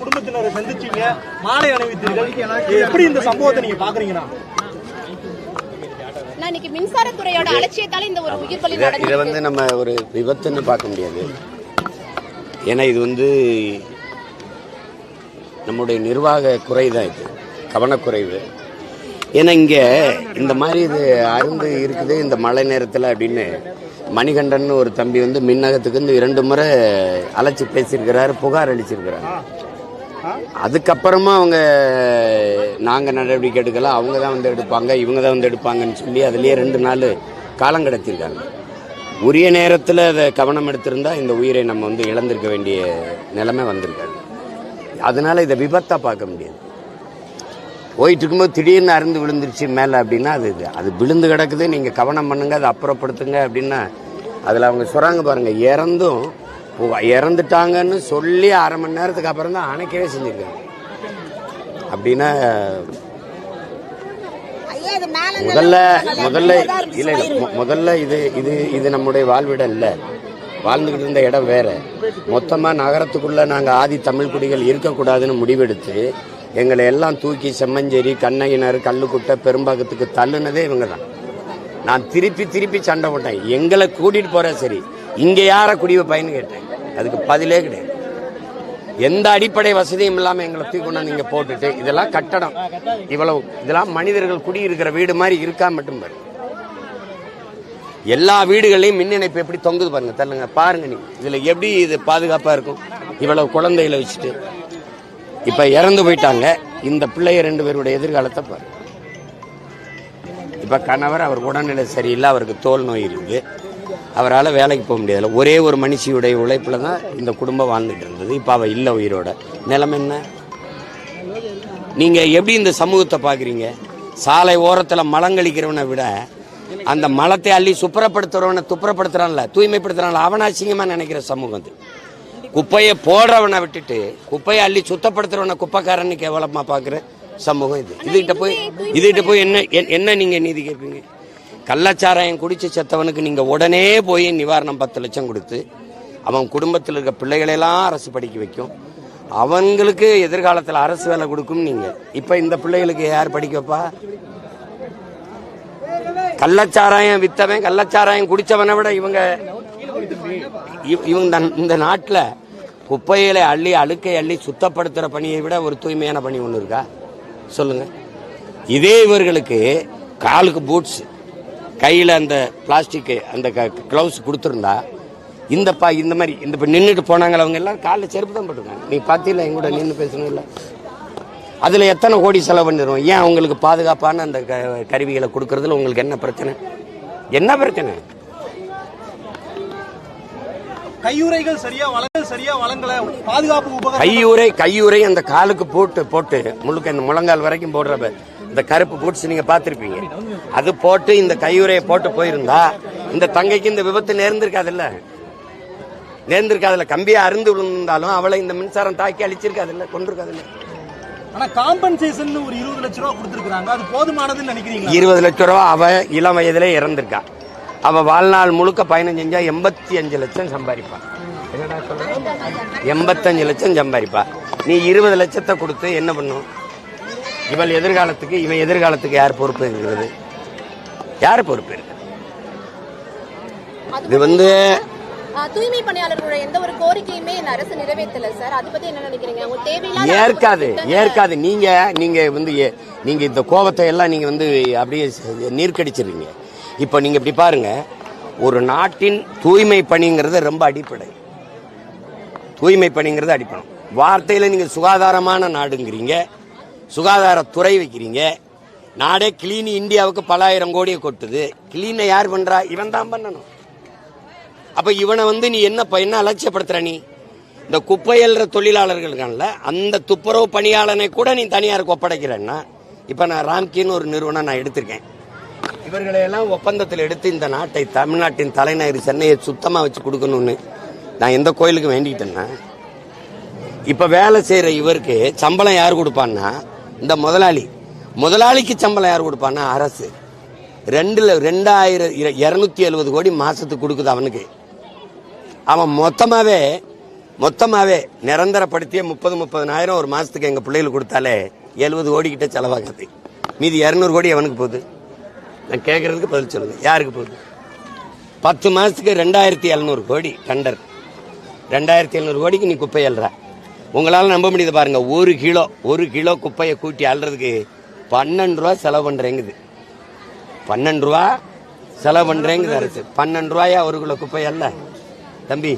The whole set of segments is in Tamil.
குடும்பத்தினரை சந்திச்சீங்க. மாலை அணிவித்தீர்கள். எப்படி இந்த சம்பவத்தை நீங்க பாக்குறீங்கன்னா? நான் இன்னைக்கு மின்சாரத்துறையோட அலட்சியத்தால இந்த ஒரு உயிர் பலி இதை வந்து நம்ம ஒரு விபத்துன்னு பார்க்க முடியாது. ஏன்னா இது வந்து நம்முடைய நிர்வாக குறை தான் இது. கவனக்குறைவு. ஏன்னா இங்கே இந்த மாதிரி இது அருந்து இருக்குது இந்த மழை நேரத்தில் அப்படின்னு மணிகண்டன் ஒரு தம்பி வந்து மின்னகத்துக்கு வந்து இரண்டு முறை அழைச்சி பேசியிருக்கிறாரு புகார் அளிச்சிருக்கிறாரு. அதுக்கப்புறமா அவங்க நாங்கள் நடவடிக்கை எடுக்கல அவங்க தான் வந்து எடுப்பாங்க இவங்க தான் வந்து எடுப்பாங்கன்னு சொல்லி அதுலேயே ரெண்டு நாள் காலம் கடத்தியிருக்காங்க. உரிய நேரத்தில் அதை கவனம் எடுத்திருந்தால் இந்த உயிரை நம்ம வந்து இழந்திருக்க வேண்டிய நிலைமை வந்திருக்காது அதனால இதை விபத்தா பார்க்க முடியாது. போயிட்டு இருக்கும்போது திடீர்னு அருந்து விழுந்துருச்சு மேலே அப்படின்னா அது இது. அது விழுந்து கிடக்குது. நீங்கள் கவனம் பண்ணுங்க அதை அப்புறப்படுத்துங்க அப்படின்னா அதில் அவங்க சொல்கிறாங்க பாருங்கள் இறந்தும் இறந்துட்டாங்கன்னு சொல்லி அரை மணி நேரத்துக்கு அப்புறம் தான் அணைக்கவே செஞ்சுருக்காங்க. அப்படின்னா முதல்ல முதல்ல இல்ல இல்ல முதல்ல இது இது இது நம்முடைய வாழ்விடம் இல்ல. வாழ்ந்துகிட்டு இருந்த இடம் வேற. மொத்தமா நகரத்துக்குள்ள நாங்க ஆதி தமிழ் குடிகள் இருக்கக்கூடாதுன்னு முடிவெடுத்து எங்களை எல்லாம் தூக்கி செம்மஞ்சேரி கண்ணகினர் கல்லுக்குட்டை பெரும்பாக்கத்துக்கு தள்ளுனதே இவங்க தான். நான் திருப்பி திருப்பி சண்டை போட்டேன். எங்களை கூட்டிட்டு போற சரி. இங்க யார குடி வைப்பாயின்னு கேட்டேன். அதுக்கு பதிலே கிடையாது. எந்த அடிப்படை வசதியும் இல்லாமல் எங்களை தூக்கி கொண்டாந்து போட்டுட்டு இதெல்லாம் கட்டடம். இவ்வளவு இதெல்லாம் மனிதர்கள் குடியிருக்கிற வீடு மாதிரி இருக்கா மட்டும் பாரு. எல்லா வீடுகளையும் மின் இணைப்பு எப்படி தொங்குது பாருங்க தள்ளுங்க பாருங்க நீ இதுல எப்படி இது பாதுகாப்பாக இருக்கும்? இவ்வளவு குழந்தைகளை வச்சுட்டு. இப்போ இறந்து போயிட்டாங்க. இந்த பிள்ளைய ரெண்டு பேருடைய எதிர்காலத்தை பாருங்க. இப்போ கணவர் அவர் உடல்நிலை சரியில்லை அவருக்கு தோல் நோய் இருக்குது அவரால் வேலைக்கு போக முடியாதுல ஒரே ஒரு மனுஷியுடைய உழைப்பில் தான் இந்த குடும்பம் வாழ்ந்துட்டு இருந்தது. இப்போ அவள் இல்லை உயிரோட. நிலம் என்ன? நீங்கள் எப்படி இந்த சமூகத்தை பார்க்குறீங்க? சாலை ஓரத்தில் மலங்கழிக்கிறவனை விட அந்த மலத்தை அள்ளி சுப்பரப்படுத்துறவனை துப்புரப்படுத்துறான்ல தூய்மைப்படுத்துறான்ல அவனை அசிங்கமாக நினைக்கிற சமூகம் அது. குப்பையை போடுறவனை விட்டுட்டு குப்பையை அள்ளி சுத்தப்படுத்துறவனை குப்பைக்காரன்னு கேவலமாக பார்க்குற சமூகம் இது. இதுகிட்ட போய் இதுகிட்ட போய் என்ன என்- என்ன நீங்கள் நீதி கேட்பீங்க? கள்ளச்சாராயம் குடிச்சு செத்தவனுக்கு நீங்க உடனே போய் நிவாரணம் பத்து லட்சம் கொடுத்து அவன் குடும்பத்தில் இருக்க பிள்ளைகளெல்லாம் அரசு படிக்க வைக்கும். அவங்களுக்கு எதிர்காலத்தில் அரசு வேலை கொடுக்கும் நீங்க. இப்ப இந்த பிள்ளைகளுக்கு யார் படிக்க வைப்பா? கள்ளச்சாராயம் வித்தவன் கள்ளச்சாராயம் குடிச்சவனை விட இவங்க இவங்க இந்த- நாட்டில் குப்பைகளை குப்பையில அள்ளி அழுக்கை அள்ளி சுத்தப்படுத்துற பணியை விட ஒரு தூய்மையான பணி ஒன்று இருக்கா? சொல்லுங்க. இதே இவர்களுக்கு காலுக்கு பூட்ஸ் கையில அந்த பிளாஸ்டிக் அந்த கிளவுஸ் கொடுத்துருந்தா இந்த பா இந்த மாதிரி இந்த இப்போ நின்றுட்டு போனாங்க அவங்க எல்லாம் காலில் செருப்பு தான் போட்டுருக்காங்க. நீ பார்த்தீங்களா எங்க கூட நின்று பேசணும் இல்லை அதில் எத்தனை கோடி செலவு பண்ணிடுவோம் ஏன் அவங்களுக்கு பாதுகாப்பான அந்த க- கருவிகளை கொடுக்கறதுல உங்களுக்கு என்ன பிரச்சனை? என்ன பிரச்சனை? கையுறைகள் சரியா வழங்க சரியா வழங்கல. பாதுகாப்பு கையுறை கையுறை அந்த காலுக்கு போட்டு போட்டு முழுக்க இந்த முழங்கால் வரைக்கும் போடுற ப- இந்த கருப்பு பூட்ஸ் நீங்க பார்த்திருப்பீங்க. அது போட்டு இந்த கையுறையை போட்டு போயிருந்தா இந்த தங்கைக்கு இந்த விபத்து நேர்ந்திருக்காதுல்ல? நேர்ந்திருக்காதுல்ல. கம்பியை அருந்து விழுந்தாலும் அவளை இந்த மின்சாரம் தாக்கி அழிச்சிருக்காதுல்ல? கொண்டிருக்காதுல்ல ஆனா காம்பன்சேஷன் ஒரு இருபது லட்ச ரூபா கொடுத்திருக்காங்க அது போதுமானதுன்னு இருபது லட்சம் ரூபா அவ இளம் வயதிலே இறந்திருக்கா. அவ வாழ்நாள் முழுக்க பயணம் செஞ்சா எண்பத்தி அஞ்சு லட்சம் சம்பாதிப்பா? எண்பத்தஞ்சு லட்சம் சம்பாதிப்பா. நீ இருபது லட்சத்தை கொடுத்து என்ன பண்ணும்? இவள் எதிர்காலத்துக்கு இவன் எதிர்காலத்துக்கு யார் பொறுப்பு இருக்கிறது யார் பொறுப்பு இருக்கு இது வந்து தூய்மை பணியாளர்களோட எந்த ஒரு கோரிக்கையுமே இந்த அரசு நிறைவேற்றல சார். அதை பத்தி என்ன நினைக்கிறீங்க? அவங்க தேவையில்லாத ஏற்காது ஏற்காது. நீங்க நீங்க வந்து ஏ- நீங்க இந்த கோபத்தை எல்லாம் நீங்க வந்து அப்படியே நீர்க்கடிச்சிடுறீங்க. இப்போ நீங்க இப்படி பாருங்க. ஒரு நாட்டின் தூய்மை பணிங்கிறது ரொம்ப அடிப்படை. தூய்மை பணிங்கிறது அடிப்படை. வார்த்தையில நீங்க சுகாதாரமான நாடுங்கிறீங்க. சுகாதாரத்துறை வைக்கிறீங்க. நாடே கிளீன் இந்தியாவுக்கு பலாயிரம் கோடியை கொட்டுது. கிளீனை யார் பண்றா? இவன் தான் பண்ணணும். அப்ப இவனை வந்து நீ என்ன என்ன அலட்சியப்படுத்துற நீ? இந்த குப்பை அள்ளுற தொழிலாளர்கள் இருக்கான்ல அந்த துப்புரவு பணியாளனை கூட நீ தனியாருக்கு ஒப்படைக்கிறேன்னா இப்ப நான் ராம்கின்னு ஒரு நிறுவனம் நான் எடுத்திருக்கேன். இவர்களை எல்லாம் ஒப்பந்தத்தில் எடுத்து இந்த நாட்டை தமிழ்நாட்டின் தலைநகர் சென்னையை சுத்தமா வச்சு கொடுக்கணும்னு நான் எந்த கோயிலுக்கு வேண்டிக்கிட்டேன்னா இப்ப வேலை செய்யற இவருக்கு சம்பளம் யார் கொடுப்பான்னா இந்த முதலாளி. முதலாளிக்கு சம்பளம் யார் கொடுப்பான்னா அரசு. ரெண்டில் ரெண்டாயிரம் இரநூத்தி எழுபது கோடி மாதத்துக்கு கொடுக்குது அவனுக்கு. அவன் மொத்தமாகவே மொத்தமாகவே நிரந்தரப்படுத்திய முப்பது முப்பதனாயிரம் ஒரு மாதத்துக்கு எங்கள் பிள்ளைகளுக்கு கொடுத்தாலே எழுபது கோடிக்கிட்ட செலவாகாது. மீதி இரநூறு கோடி அவனுக்கு போகுது. நான் கேட்குறதுக்கு பதில் சொல்லுங்கள் யாருக்கு போகுது? பத்து மாதத்துக்கு ரெண்டாயிரத்தி எழுநூறு கோடி டண்டர். ரெண்டாயிரத்தி எழுநூறு கோடிக்கு நீ குப்பை எழுற உங்களால் நம்ப முடியுது பாருங்க. ஒரு கிலோ ஒரு கிலோ குப்பையை கூட்டி அள்ளுறதுக்கு பன்னெண்டு ரூபா செலவு பண்ணுறேங்குது பன்னெண்டு ரூபா செலவு பண்ணுறேங்குது அரசு. பன்னெண்டு ரூபாயா ஒரு கிலோ குப்பை அல்ல? தம்பி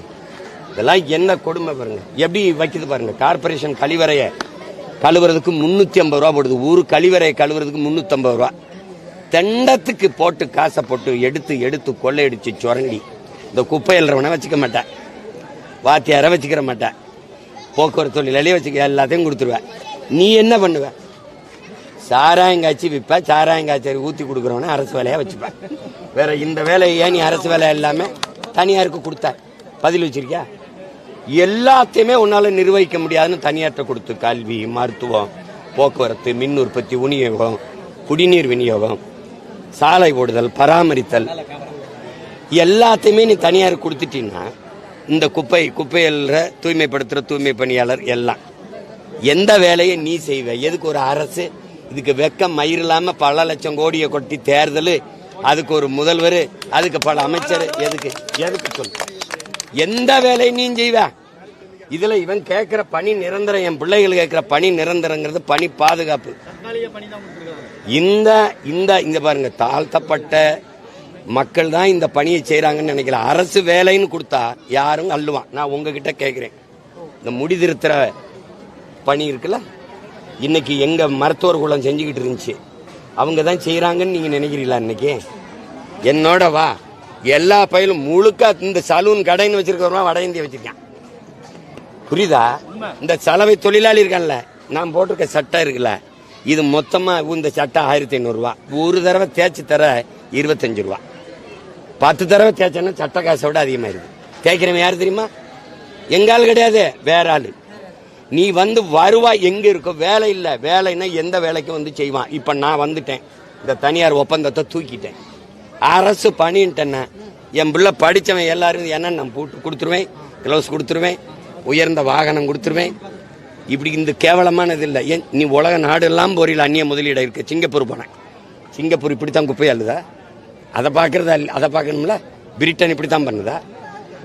இதெல்லாம் என்ன கொடுமை பாருங்க. எப்படி வைக்குது பாருங்க. கார்பரேஷன் கழிவறையை கழுவுறதுக்கு முன்னூத்தி ஐம்பது ரூபா போடுது. ஊரு கழிவறையை கழுவுறதுக்கு முன்னூத்தி ஐம்பது ரூபா. தெண்டத்துக்கு போட்டு காசை போட்டு எடுத்து எடுத்து கொள்ளையடிச்சு சுரண்டி. இந்த குப்பை எழுறவனை வச்சுக்க மாட்டேன். வாத்தியாரை வச்சுக்கிற மாட்டேன். போக்குவரத்து தொழிலாளியே வச்சுக்க எல்லாத்தையும் கொடுத்துருவேன். நீ என்ன பண்ணுவ? சாராயங்காய்ச்சி விற்ப சாராயங்காய்ச்சி ஊற்றி கொடுக்குறவனே அரசு வேலையாக வச்சுப்பேன் வேற இந்த வேலையை ஏன் நீ அரசு வேலை எல்லாமே தனியாருக்கு கொடுத்த? பதில் வச்சிருக்கியா? எல்லாத்தையுமே உன்னால் நிர்வகிக்க முடியாதுன்னு தனியார்ட்ட கொடுத்து கல்வி மருத்துவம் போக்குவரத்து மின் உற்பத்தி விநியோகம் குடிநீர் விநியோகம் சாலை ஓடுதல் பராமரித்தல். எல்லாத்தையுமே நீ தனியார் கொடுத்துட்டீங்கன்னா இந்த குப்பை குப்பையல்ற தூய்மைப்படுத்துற தூய்மை பணியாளர் எல்லாம். எந்த வேலையை நீ செய்வ? எதுக்கு ஒரு அரசு? இதுக்கு வெக்கம் மயிர் இல்லாம பல லட்சம் கோடியை கொட்டி தேர்தல். அதுக்கு ஒரு முதல்வர் அதுக்கு பல அமைச்சர். எதுக்கு? எதுக்கு சொல்லு? எந்த வேலையை நீ செய்வ? இதுல இவன் கேட்கிற பணி நிரந்தரம் என் பிள்ளைகள் கேட்கிற பணி நிரந்தரங்கிறது பணி பாதுகாப்பு. இந்த இந்த இங்க பாருங்க தாழ்த்தப்பட்ட மக்கள் தான் இந்த பணியை செய்கிறாங்கன்னு நினைக்கல. அரசு வேலைன்னு கொடுத்தா யாரும் அள்ளுவான். நான் உங்ககிட்ட கேட்கிறேன் இந்த முடிதிருத்துற பணி இருக்குல்ல? இன்னைக்கு எங்க மருத்துவர் குளம் செஞ்சுக்கிட்டு இருந்துச்சு. அவங்க தான் செய்யறாங்கன்னு நீங்க நினைக்கிறீங்களா இன்னைக்கு? என்னோட வா. எல்லா பயிலும் முழுக்க இந்த சலூன் கடைன்னு வச்சிருக்கிறவங்க வட இந்திய வச்சிருக்கான். புரியுதா? இந்த சலவை தொழிலாளி இருக்கான்ல. நான் போட்டிருக்க சட்டை இருக்குல்ல. இது மொத்தமா இந்த சட்டை ஆயிரத்தி ஐநூறுரூவா ஒரு தடவை தேய்ச்சி தர இருபத்தஞ்சு ரூபா. பத்து தடவை தேய்ச்சேன்னா சட்ட காசை விட அதிகமாக இருக்குது தேய்க்கிறவன் யார் தெரியுமா? எங்கால் ஆள் கிடையாது வேற ஆள். நீ வந்து வருவாய் எங்க இருக்கோ வேலை இல்லை. வேலைன்னா எந்த வேலைக்கும் வந்து செய்வான். இப்போ நான் வந்துட்டேன். இந்த தனியார் ஒப்பந்தத்தை தூக்கிட்டேன். அரசு பணின்ட்டேன்னா என் பிள்ளை படிச்சவன் எல்லாரும் என்னென்ன நான் போட்டு கொடுத்துருவேன் கிளவுஸ் கொடுத்துருவேன் உயர்ந்த வாகனம் கொடுத்துருவேன். இப்படி இந்த கேவலமானது இல்லை. ஏன் நீ உலக நாடெல்லாம் போறியில் அந்நிய முதலீடு இருக்கு. சிங்கப்பூர் போனேன். சிங்கப்பூர் இப்படித்தான் குப்பை அள்ளுதா அதை பார்க்கறதா அதை பார்க்கணும்ல? பிரிட்டன் இப்படித்தான் பண்ணுதா?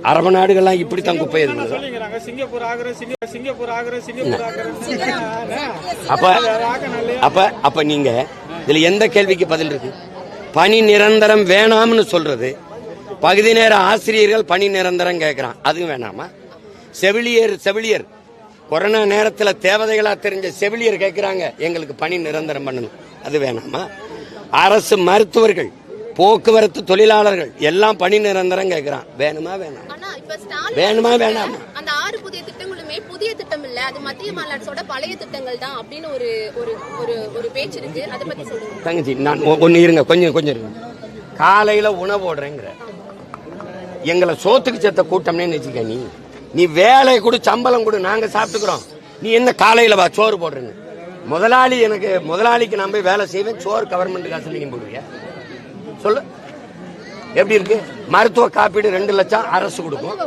அரபு நாடுகள்லாம் குப்பை சிங்கப்பூர் ஆகுற சிங்கப்பூர் ஆகுற அப்ப அப்ப அப்ப நீங்க இதுல எந்த கேள்விக்கு பதில் இருக்கு? பணி நிரந்தரம் வேணாம்னு சொல்றது. பகுதி நேர ஆசிரியர்கள் பணி நிரந்தரம் கேட்கறான் அதுவும் வேணாமா? செவிலியர் செவிலியர். கொரோனா நேரத்துல தேவதைகளா தெரிஞ்ச செவிலியர் கேட்கறாங்க எங்களுக்கு பணி நிரந்தரம் பண்ணணும். அது வேணாமா? அரசு மருத்துவர்கள் போக்குவரத்து தொழிலாளர்கள் எல்லாம் பணி நிரந்தரம் கேட்கறான் வேணுமா வேணாம். வேணுமா வேணாமா? அந்த ஆறு புதிய திட்டங்களுமே புதிய திட்டம் இல்ல. அது மத்திய அரசோட பழைய திட்டங்கள் தான் அப்படின்னு ஒரு ஒரு ஒரு ஒரு பேச்சு இருக்கு. அதை பத்தி சொல்லுங்க. தங்கச்சி நான் ஒ- ஒண்ணு இருங்க. கொஞ்சம் கொஞ்சம் இருங்க. காலையில உணவு போடுறேங்கிற. எங்களை சோத்துக்கு செத்த கூட்டம்னே வச்சுக்க நீ. நீ வேலை கொடு சம்பளம் கொடு நாங்க சாப்பிட்டுக்கிறோம். நீ என்ன காலையில வா சோறு போடுறேன்னு. முதலாளி எனக்கு முதலாளிக்கு நான் போய் வேலை செய்வேன். சோறு கவர்மெண்ட் காசுல நீங்க போடுவியா? சொல்லு. எப்படி இருக்கு? மருத்துவ காப்பீடு ரெண்டு லட்சம் அரசு கொடுக்கும்.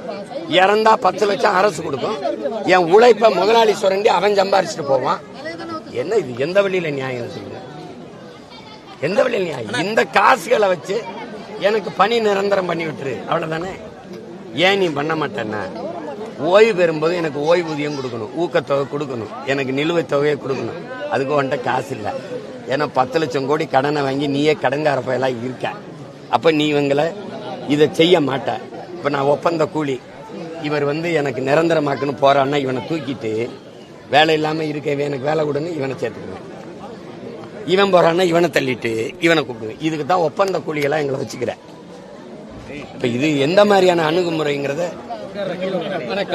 இறந்தா பத்து லட்சம் அரசு கொடுக்கும். என் உழைப்ப முதலாளி சுரண்டி அவன் சம்பாரிச்சுட்டு போவான். என்ன இது? எந்த வழியில நியாயம் சொல்லுங்க? எந்த வழியில் நியாயம்? இந்த காசுகளை வச்சு எனக்கு பணி நிரந்தரம் பண்ணி விட்டுரு. அவ்வளவுதானே? ஏன் நீ பண்ண மாட்டேன்னா? ஓய்வு பெறும்போது எனக்கு ஓய்வூதியம் கொடுக்கணும். ஊக்கத்தொகை கொடுக்கணும். எனக்கு நிலுவைத் தொகையை கொடுக்கணும். அதுக்கு உன்கிட்ட காசு இல்லை. ஏன்னா பத்து லட்சம் கோடி கடனை வாங்கி நீயே கடன்கார பயலாக இருக்க. அப்போ நீ இவங்களை இதை செய்ய மாட்ட. இப்போ நான் ஒப்பந்த கூலி. இவர் வந்து எனக்கு நிரந்தரமாக்குன்னு போறான்னா இவனை தூக்கிட்டு வேலை இல்லாமல் இருக்க எனக்கு வேலை கொடுன்னு இவனை சேர்த்துக்குவேன். இவன் போறான்னா இவனை தள்ளிட்டு இவனை கூப்பிடுவேன். இதுக்கு தான் ஒப்பந்த கூலியெல்லாம் எங்களை வச்சுக்கிறேன் இப்போ இது எந்த மாதிரியான அணுகுமுறைங்கிறத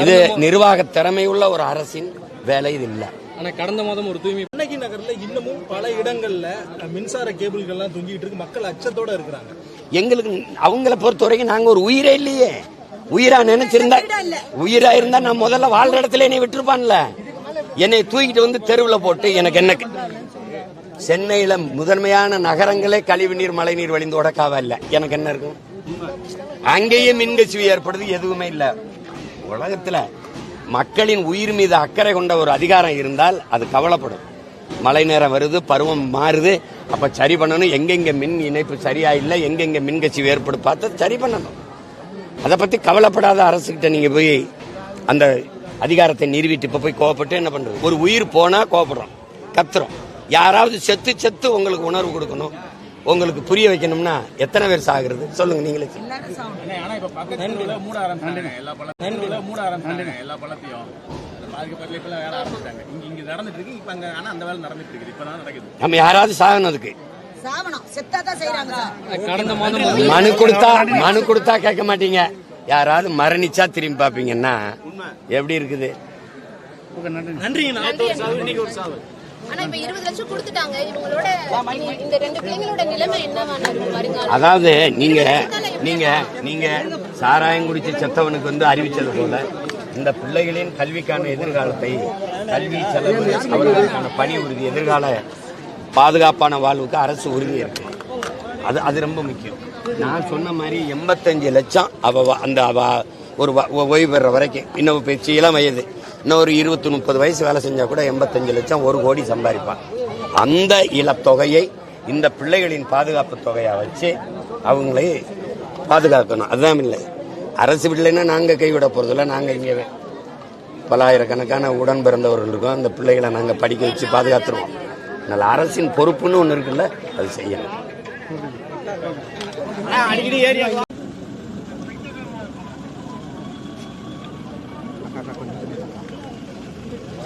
இது நிர்வாக திறமையுள்ள ஒரு அரசின் வேலை இது இல்லை. ஆனா கடந்த மாதம் ஒரு தூய்மை கண்ணகி நகர்ல இன்னமும் பல இடங்கள்ல மின்சார கேபிள்கள்லாம் தொங்கிட்டு இருக்கு. மக்கள் அச்சத்தோட இருக்கிறாங்க. எங்களுக்கு அவங்கள பொறுத்த வரைக்கும் நாங்க ஒரு உயிரே இல்லையே. உயிரா நினைச்சிருந்தா உயிரா இருந்தா நான் முதல்ல வாழ்ற இடத்துல என்னை விட்டுருப்பான்ல. என்னை தூக்கிட்டு வந்து தெருவுல போட்டு எனக்கு என்ன சென்னையில முதன்மையான நகரங்களே கழிவுநீர் மழைநீர் வழிந்து உடக்காவ இல்ல? எனக்கு என்ன இருக்கும்? அங்கேயே மின்கசிவு ஏற்படுது எதுவுமே இல்ல. உலகத்துல மக்களின் உயிர் மீது அக்கறை கொண்ட ஒரு அதிகாரம் இருந்தால் அது கவலைப்படும். மழை நேரம் வருது பருவம் மாறுது அப்ப சரி பண்ணணும். எங்கெங்க மின் இணைப்பு சரியா இல்லை எங்கெங்க மின்கட்சி ஏற்படு பார்த்து சரி பண்ணணும். அதை பத்தி கவலைப்படாத அரசுக்கிட்ட நீங்க போய் அந்த அதிகாரத்தை நிறுவிட்டு இப்ப போய் கோவப்பட்டு என்ன பண்றது? ஒரு உயிர் போனா கோவப்படுறோம் கத்துறோம். யாராவது செத்து செத்து உங்களுக்கு உணர்வு கொடுக்கணும். உங்களுக்கு புரிய வைக்கணும்னா எத்தனை பேர் சாகுறது? சொல்லுங்க நீங்களே நம்ம யாராவது சாகணும் அதுக்கு. மனு கொடுத்தா மனு கொடுத்தா கேட்க மாட்டீங்க. யாராவது மரணிச்சா திரும்பி பாப்பீங்கன்னா எப்படி இருக்குது? இன்னைக்கு ஒரு சாவு. ஆனா இப்ப இருபது லட்சம் கொடுத்துட்டாங்க. இவங்களோட இவங்க- இந்த ரெண்டு பிள்ளைங்களோட நிலைமை என்னவான இருக்கும் வருங்காலம் அதாவது நீங்க நீங்க நீங்க சாராயம் குடிச்ச செத்தவனுக்கு வந்து அறிவிச்சது போல இந்த பிள்ளைகளின் கல்விக்கான எதிர்காலத்தை கல்வி செலவு அவர்களுக்கான பணி உறுதி எதிர்கால பாதுகாப்பான வாழ்வுக்கு அரசு உறுதி இருக்கு. அது அது ரொம்ப முக்கியம். நான் சொன்ன மாதிரி எண்பத்தஞ்சு லட்சம் அவ அந்த அவ ஒரு ஓய்வு பெற வரைக்கும் இன்னும் பேச்சு இளம் வயது இன்னும் ஒரு இருபத்தி முப்பது வயசு வேலை செஞ்சால் கூட எண்பத்தஞ்சு லட்சம் ஒரு கோடி சம்பாதிப்பான். அந்த இலத்தொகையை இந்த பிள்ளைகளின் பாதுகாப்பு தொகையாக வச்சு அவங்களை பாதுகாக்கணும். அதுதான் இல்லை. அரசு விடலைன்னா நாங்கள் கைவிட போறதில்ல நாங்கள் இங்கே பலாயிரக்கணக்கான உடன் பிறந்தவர்கள் இருக்கோம். அந்த பிள்ளைகளை நாங்கள் படிக்க வச்சு பாதுகாத்துருவோம். அதனால் அரசின் பொறுப்புன்னு ஒன்று இருக்குல்ல அது செய்யணும். அடிக்கடி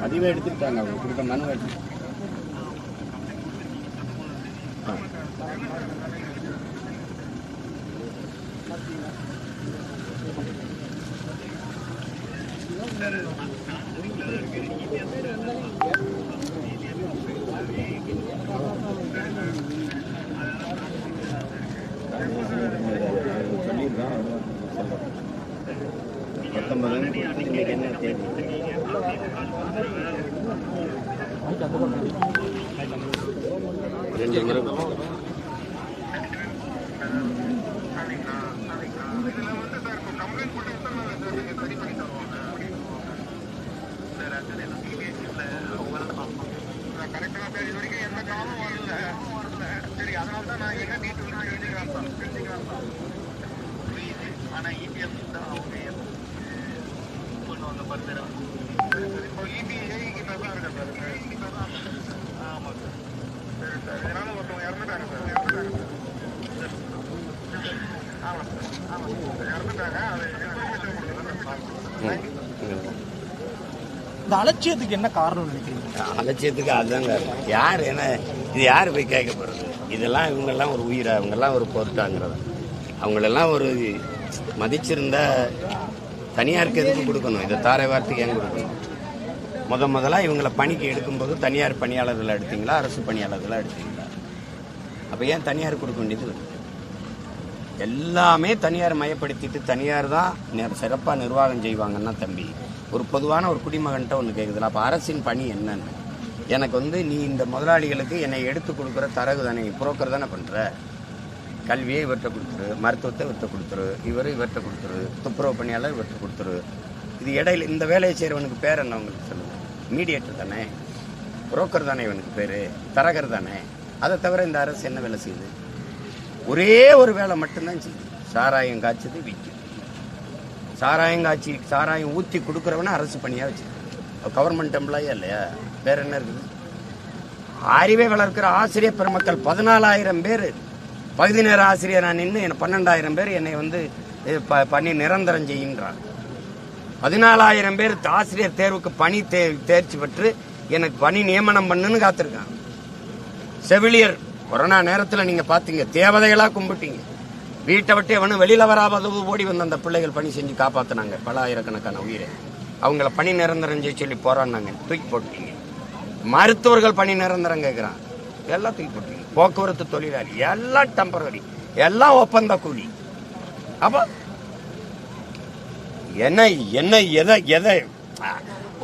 பதிவே எடுத்துக்கிட்டாங்க அவங்க. கொடுத்த மனு எடுத்து. பத்தொன்பது இன்னைக்கு என்ன தேதி ரெண்டு முறை இந்த அலட்சியத்துக்கு என்ன காரணம் நினைக்கிறீங்க? அலட்சியத்துக்கு அதுதாங்க. யார் என்ன இது யார் போய் கேட்க போறது? இதெல்லாம் இவங்கெல்லாம் ஒரு உயிரா? இவங்கெல்லாம் ஒரு பொருட்டாங்கிறது? அவங்களெல்லாம் ஒரு மதிச்சிருந்தா தனியாருக்கு எதுக்கு கொடுக்கணும்? இதை தாரை வார்த்தைக்கு ஏன் கொடுக்கணும்? முத முதல்ல இவங்களை பணிக்கு எடுக்கும்போது தனியார் பணியாளர்களை எடுத்தீங்களா? அரசு பணியாளர்களை எடுத்தீங்களா? அப்போ ஏன் தனியார் கொடுக்க வேண்டியது? எல்லாமே தனியார் மயப்படுத்திட்டு தனியார் தான் சிறப்பாக நிர்வாகம் செய்வாங்கன்னா தம்பி ஒரு பொதுவான ஒரு குடிமகன்கிட்ட ஒன்று கேட்குதுல அப்போ அரசின் பணி என்னன்னு? எனக்கு வந்து நீ இந்த முதலாளிகளுக்கு என்னை எடுத்து கொடுக்குற தரகு தானே புரோக்கர் தானே பண்ணுற கல்வியை இவர்கிட்ட கொடுத்துரு மருத்துவத்தை இவர்கிட்ட கொடுத்துரு இவர் இவர்கிட்ட கொடுத்துரு துப்புரவு பணியாளர் இவர்கிட்ட கொடுத்துரு. இது இடையில இந்த வேலையை செய்கிறவனுக்கு பேர் என்ன உங்களுக்கு சொல்லுங்கள் மீடியேட்டர் தானே புரோக்கர் தானே இவனுக்கு பேர் தரகர் தானே? அதை தவிர இந்த அரசு என்ன வேலை செய்யுது? ஒரே ஒரு வேலை மட்டும்தான் செய்யும். சாராயம் காய்ச்சது விற்கும். சாராயம் காய்ச்சி சாராயம் ஊற்றி கொடுக்குறவன அரசு பணியாக வச்சுருக்கோம் கவர்மெண்ட் எம்ப்ளாயா இல்லையா? வேற என்ன இருக்குது? அறிவை வளர்க்கிற ஆசிரியர் பெருமக்கள் பதினாலாயிரம் பேர். பகுதி நேர ஆசிரியர் நான் நின்று என்ன பன்னெண்டாயிரம் பேர் என்னை வந்து ப- பணி நிரந்தரம் செய்கின்றார் பதினாலாயிரம் பேர் ஆசிரியர் தேர்வுக்கு பணி தே தேர்ச்சி பெற்று எனக்கு பணி நியமனம் பண்ணுன்னு காத்திருக்கான் செவிலியர் கொரோனா நேரத்தில் நீங்கள் பார்த்தீங்க தேவதைகளாக கும்பிட்டீங்க. வீட்டை விட்டு எவனும் வெளியில் வராத ஓடி வந்து அந்த பிள்ளைகள் பணி செஞ்சு காப்பாற்றினாங்க பல ஆயிரக்கணக்கான உயிரை. அவங்கள பணி நிரந்தரம் செய்ய சொல்லி போராடினாங்க. தூக்கி போட்டீங்க. மருத்துவர்கள் பணி நிரந்தரம் கேட்குறான் எல்லாம் தூக்கி போட்டீங்க. போக்குவரத்து தொழிலாளி எல்லாம் டெம்பரரி எல்லாம் ஒப்பந்த கூலி. அப்போ என்ன என்ன எதை எதை?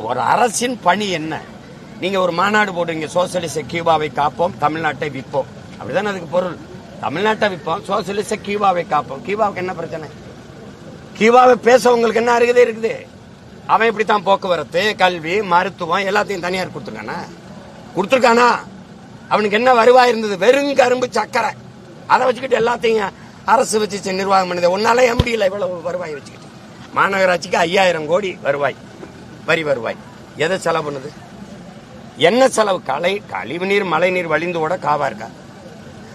ஒரு அரசின் பணி என்ன? நீங்க ஒரு மாநாடு போடுறீங்க சோசியலிச கியூபாவை காப்போம் தமிழ்நாட்டை விற்போம் அப்படிதானே அதுக்கு பொருள். தமிழ்நாட்டை விற்போம் சோசியலிச கியூபாவை காப்போம். கியூபாவுக்கு என்ன பிரச்சனை? கியூபாவை பேச உங்களுக்கு என்ன இருக்குது இருக்குது? அவன் இப்படித்தான் போக்குவரத்து கல்வி மருத்துவம் எல்லாத்தையும் தனியார் கொடுத்துருக்கானா? கொடுத்துருக்கானா? அவனுக்கு என்ன வருவாய் இருந்தது? வெறும் கரும்பு சக்கரை. அதை வச்சுக்கிட்டு எல்லாத்தையும் அரசு வச்சு நிர்வாகம் பண்ணுது. உன்னால ஏன் முடியல? இவ்வளவு வருவாய் வச்சுக்கிட்டு. மாநகராட்சிக்கு ஐயாயிரம் கோடி வருவாய். வரி வருவாய். எதை செலவு பண்ணுது? என்ன செலவு? கலை கழிவு நீர் மழை நீர் வழிந்து கூட காவா இருக்கா?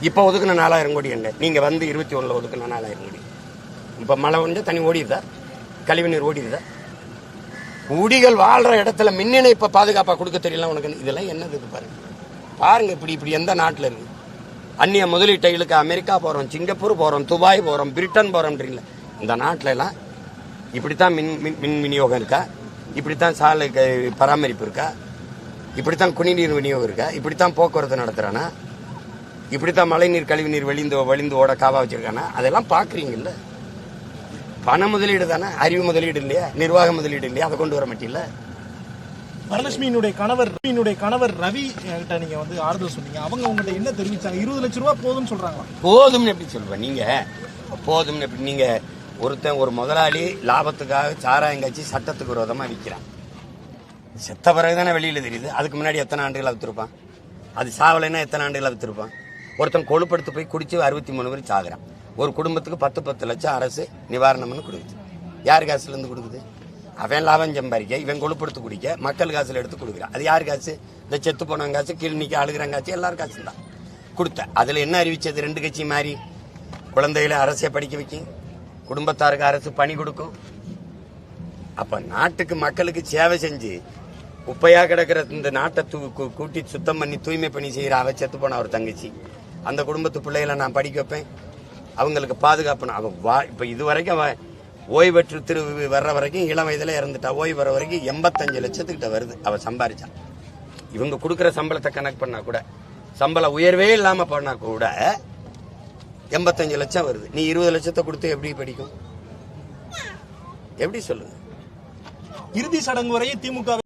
இப்போ ஒதுக்குன நாலாயிரம் கோடி என்ன? நீங்க வந்து இருபத்தி ஒண்ணுல ஒதுக்குன நாலாயிரம் கோடி. இப்ப மழை வந்து தண்ணி ஓடிடுதா? கழிவு நீர் ஓடிடுதா? குடிகள் வாழ்ற இடத்துல மின் இப்போ பாதுகாப்பா கொடுக்க தெரியல உனக்கு. இதெல்லாம் என்னது இது பாருங்க. பாருங்க இப்படி இப்படி எந்த நாட்டில் இருக்கு? அந்நிய முதலீட்டைகளுக்கு அமெரிக்கா போகிறோம் சிங்கப்பூர் போகிறோம் துபாய் போகிறோம் பிரிட்டன் போகிறோம்ன்றீங்கள இந்த நாட்டிலலாம் எல்லாம் இப்படித்தான் மின் மின் மின் விநியோகம் இருக்கா? இப்படித்தான் சாலை க- பராமரிப்பு இருக்கா? இப்படித்தான் குடிநீர் விநியோகம் இருக்கா? இப்படித்தான் போக்குவரத்து நடத்துறானா? இப்படித்தான் மழைநீர் கழிவு நீர் வெளிந்து வழிந்து ஓட காவா வச்சிருக்கானா? அதெல்லாம் பாக்குறீங்கல்ல. பண முதலீடு தானே? அறிவு முதலீடு இல்லையா? நிர்வாக முதலீடு இல்லையா? அதை கொண்டு வர மாட்டீங்களா? வரலட்சுமியினுடைய கணவர் ரவியினுடைய கணவர் ரவி கிட்ட நீங்க வந்து ஆறுதல் சொன்னீங்க. அவங்க உங்கள்ட்ட என்ன தெரிவிச்சாங்க? இருபது லட்சம் ரூபாய் போதும்னு சொல்றாங்களா? போதும்னு எப்படி சொல்லுவேன் நீங்க போதும்னு எப்படி? நீங்க ஒருத்தன் ஒரு முதலாளி லாபத்துக்காக சாராயம் காய்ச்சி சட்டத்துக்கு விரோதமா விற்கிறான் செத்த பிறகு தானே வெளியில் தெரியுது. அதுக்கு முன்னாடி எத்தனை ஆண்டுகள் விற்றுருப்பான் அது சாவலைன்னா எத்தனை ஆண்டுகள் விற்றுருப்பான் ஒருத்தன் கொழுப்படுத்து போய் குடிச்சு அறுபத்தி மூணு பேர் சாகுறான். ஒரு குடும்பத்துக்கு பத்து பத்து லட்சம் அரசு நிவாரணம்னு கொடுக்குது. யார் காசுலேருந்து கொடுக்குது? அவன் லாபம் சம்பாதிக்க இவன் கொழுப்படுத்து குடிக்க மக்கள் காசில் எடுத்து கொடுக்குறான். அது யார் காசு? இந்த செத்து போனவன் காசு கிளினிக்கு அழுகிறவன் காசு எல்லாரும் காசு தான். கொடுத்த. அதில் என்ன அறிவிச்சது? ரெண்டு கட்சி மாறி. குழந்தைகளை அரசே படிக்க வைக்கும். குடும்பத்தாருக்கு அரசு பணி கொடுக்கும். அப்போ நாட்டுக்கு மக்களுக்கு சேவை செஞ்சு குப்பையா கிடக்கிற இந்த நாட்டை தூ- கூட்டி சுத்தம் பண்ணி தூய்மை பண்ணி செய்யற அவ செத்து போன ஒரு தங்கச்சி. அந்த குடும்பத்து பிள்ளைகளை நான் படிக்க வைப்பேன். அவங்களுக்கு பாதுகாப்பு அவன் வா இப்ப இது வரைக்கும் அவ ஓய்வு பெற்று திரு வர்ற வரைக்கும் இளம் வயதுல இறந்துட்டா. ஓய்வு வர வரைக்கும் எண்பத்தஞ்சு லட்சத்துக்கிட்ட வருது அவ சம்பாரிச்சான் இவங்க கொடுக்குற சம்பளத்தை கணக்கு பண்ணா கூட சம்பள உயர்வே இல்லாம பண்ணா கூட எண்பத்தஞ்சு லட்சம் வருது. நீ இருபது லட்சத்தை கொடுத்து எப்படி படிக்கும்? எப்படி சொல்லுங்க இறுதி சடங்கு வரையும் திமுக